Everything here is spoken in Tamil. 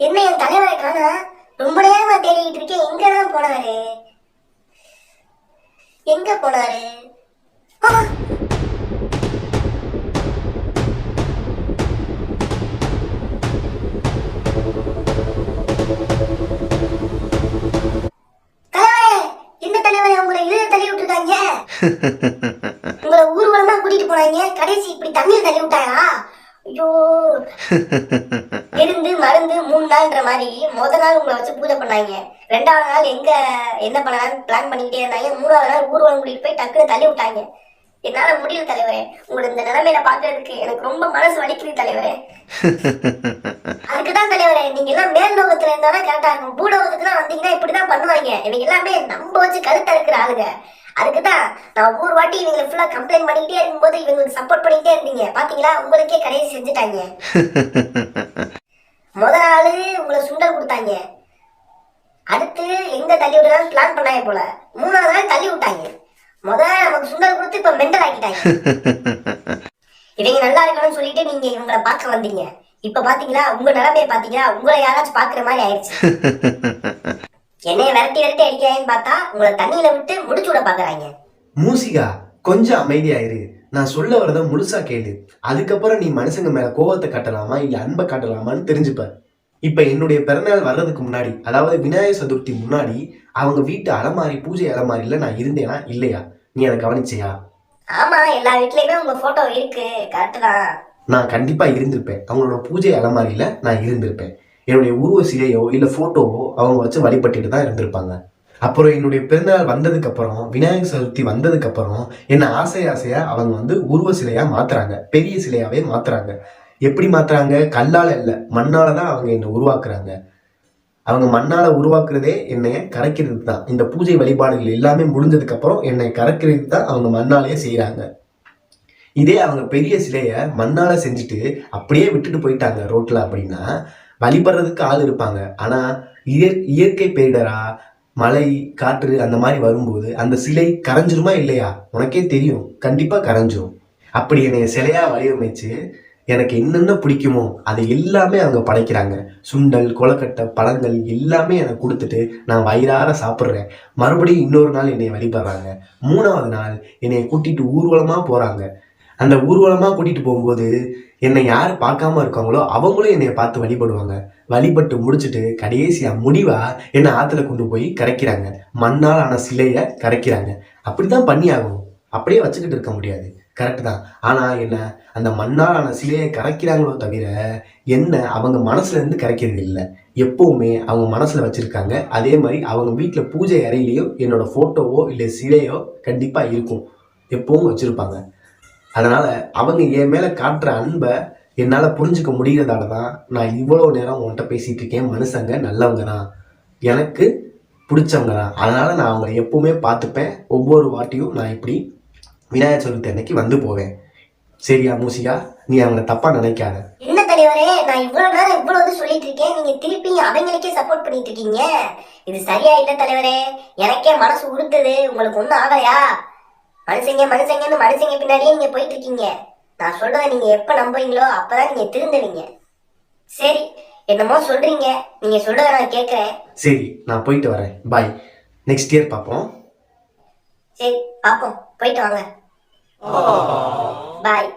என்ன என் தலைவரை காணா ரொம்ப நேரமா தேடிட்டு இருக்கேன் எங்கதான் போனாரு? எங்க போனாரு? ஆ! என்ன உங்களை இழுத தள்ளி உங்களை ஊர்வலமா கூட்டிட்டு போனாங்க. கடைசி இப்படி தண்ணீர் தள்ளி விட்டாயா? ஐயோ. இருந்து மருந்து மூணு நாள்ன்ற மாதிரி முத நாள் உங்களை வச்சு பூஜை பண்ணாங்க. ரெண்டாவது நாள் எங்க என்ன பண்ணலாம்னு பிளான் பண்ணிக்கிட்டே இருந்தாங்க. மூணாவது நாள் ஊர்வலம் கூட்டிட்டு போய் டக்குனு தள்ளி விட்டாங்க. என்னால முடியல தலைவரே. உங்களை இந்த நிலைமையில பாக்குறதுக்கு எனக்கு ரொம்ப மனசு வலிக்குது தலைவரே. அதுக்குதான் தலைவரே நீங்க எல்லாம் மேல் லோகத்துல இருந்தாலும் கரெக்டா இருக்கும். பூலோகத்துக்குலாம் வந்தீங்கன்னா இப்படிதான் பண்ணுவாங்க. இவங்க எல்லாமே நம்ப வச்சு கருத்தா இருக்கிற ஆளுங்க. அதுக்குதான் நான் ஒவ்வொரு வாட்டி இவங்களை ஃபுல்லா கம்ப்ளைண்ட் பண்ணிக்கிட்டே இருக்கும்போது இவங்களுக்கு சப்போர்ட் பண்ணிக்கிட்டே இருந்தீங்க. பாத்தீங்களா? உங்களுக்கே கடைசி செஞ்சுட்டாங்க. உங்களை சுண்டல் கொடுத்தாங்க. அடுத்து எங்க தள்ளி விடலாம் பிளான் பண்ணாங்க போல. மூணாவது நாள் தள்ளி விட்டாங்க. முதல்ல நமக்கு சுண்டல் கொடுத்து இப்ப மெண்டல் ஆக்கிட்டாங்க. இவங்க நல்லா இருக்கணும்னு சொல்லிட்டு நீங்க இவங்கள பார்க்க வந்தீங்க. இப்ப பாத்தீங்களா உங்க நிலைமைய பாத்தீங்களா உங்களை யாராச்சும் பாக்குற மாதிரி ஆயிடுச்சு. என்னைய விரட்டி விரட்டி அடிக்கிறாங்கன்னு பார்த்தா உங்களை தண்ணியில விட்டு முடிச்சு விட பாக்குறாங்க. மூசிகா கொஞ்சம் அமைதியாயிரு. நான் சொல்ல வரத முழுசா கேளு. அதுக்கப்புறம் நீ மனுஷங்க மேல கோவத்தை காட்டலாமா இல்ல அன்பை காட்டலாமான்னு தெரிஞ்சுப்ப. இப்ப என்னுடைய பிறந்தநாள் வர்றதுக்கு முன்னாடி அதாவது விநாயகர் சதுர்த்தி முன்னாடி அவங்க வீட்டு அலமாரி பூஜை அலமாரியில நான் இருந்தேனா இல்லையா? நீ அதை கவனிச்சியா? ஆமா எல்லா வீட்லயுமே உங்க போட்டோ இருக்கு. கரெக்ட் நான் கண்டிப்பா இருந்திருப்பேன். அவங்களோட பூஜை அலமாரியில நான் இருந்திருப்பேன். என்னுடைய உருவ சிலையோ இல்ல போட்டோவோ அவங்க வச்சு வழிபட்டுட்டு தான் இருந்திருப்பாங்க. அப்புறம் என்னுடைய பிறந்தநாள் வந்ததுக்கு அப்புறம் விநாயகர் சதுர்த்தி வந்ததுக்கு அப்புறம் என்ன ஆசை ஆசையா அவங்க வந்து உருவ சிலையா மாத்துறாங்க. பெரிய சிலையாவே மாத்துறாங்க. எப்படி மாற்றுறாங்க கல்லால் இல்லை. மண்ணால் தான் அவங்க என்னை உருவாக்குறாங்க. அவங்க மண்ணால் உருவாக்குறதே என்னை கரைக்கிறது தான். இந்த பூஜை வழிபாடுகள் எல்லாமே முடிஞ்சதுக்கப்புறம் என்னை கரைக்கிறது தான் அவங்க மண்ணாலேயே செய்கிறாங்க இதே அவங்க பெரிய சிலையை மண்ணால் செஞ்சுட்டு அப்படியே விட்டுட்டு போயிட்டாங்க ரோட்டில் அப்படின்னா வழிபடுறதுக்கு ஆள் இருப்பாங்க. ஆனால் இயற் இயற்கை பேரிடரா? மழை காற்று அந்த மாதிரி வரும்போது அந்த சிலை கரைஞ்சிருமா இல்லையா? உனக்கே தெரியும். கண்டிப்பாக கரைஞ்சிரும். அப்படி என்னைய சிலையாக வடிவமைச்சு எனக்கு என்னென்ன பிடிக்குமோ அதை எல்லாமே அவங்க படைக்கிறாங்க. சுண்டல் கொலக்கட்டை பழங்கள் எல்லாமே எனக்கு கொடுத்துட்டு நான் வயிறார சாப்பிட்றேன். மறுபடியும் இன்னொரு நாள் என்னை வழிபடுறாங்க. மூணாவது நாள் என்னை கூட்டிட்டு ஊர்வலமாக போகிறாங்க அந்த ஊர்வலமாக கூட்டிட்டு போகும்போது என்னை யார் பார்க்காம இருக்காங்களோ அவங்களும் என்னை பார்த்து வழிபடுவாங்க. வழிபட்டு முடிச்சுட்டு கடைசியாக முடிவாக என்னை ஆற்றுல கொண்டு போய் கரைக்கிறாங்க. மண்ணால் ஆன சிலையை கரைக்கிறாங்க. அப்படி தான் பண்ணி ஆகணும் அப்படியே வச்சுக்கிட்டு இருக்க முடியாது. கரெக்ட் தான். ஆனால் என்ன அந்த மண்ணால் ஆன சிலையை கரைக்கிறாங்களோ தவிர என்ன அவங்க மனசுலேருந்து கரைக்கிறது இல்லை. எப்போவுமே அவங்க மனசில் வச்சுருக்காங்க. அதே மாதிரி அவங்க வீட்டில் பூஜை அறையிலையோ என்னோட ஃபோட்டோவோ இல்லை சிலையோ கண்டிப்பாக இருக்கும். எப்பவும் வச்சுருப்பாங்க. அதனால் அவங்க என் மேலே காட்டுற அன்பை என்னால் புரிஞ்சுக்க முடிகிறதால தான் நான் இவ்வளோ நேரம் உன்கிட்ட பேசிகிட்டு இருக்கேன். மனுஷங்க நல்லவங்க தான். எனக்கு பிடிச்சவங்க தான். அதனால் நான் அவங்களை எப்போவுமே பார்த்துப்பேன். ஒவ்வொரு வாட்டியும் நான் இப்படி விநாயகர் சதுர்த்தி அன்னைக்கு வந்து போவேன். சரியா மூசிகா? நீ அவங்கள தப்பா நினைக்காத. என்ன தலைவரே நான் இவ்வளவு நேரம் இவ்வளவு இது சொல்லிட்டு இருக்கேன். நீங்க திருப்பி அவங்களுக்கே சப்போர்ட் பண்ணிட்டு இருக்கீங்க. இது சரியா இல்ல தலைவரே. எனக்கே மனசு உறுத்துது. உங்களுக்கு ஒண்ணும் ஆகலையா? மனுஷங்க மனுஷங்கன்னு மனுஷங்க பின்னாடியே நீங்க போயிட்டு இருக்கீங்க. நான் சொல்றதை நீங்க எப்ப நம்புவீங்களோ அப்பதான் நீங்க திருந்துவீங்க. சரி என்னமோ சொல்றீங்க. நீங்க சொல்றதை நான் கேட்கறேன் சரி நான் போயிட்டு வரேன். பாய் நெக்ஸ்ட் இயர் பார்ப்போம். சரி பாப்போம் போயிட்டு வாங்க. பாய்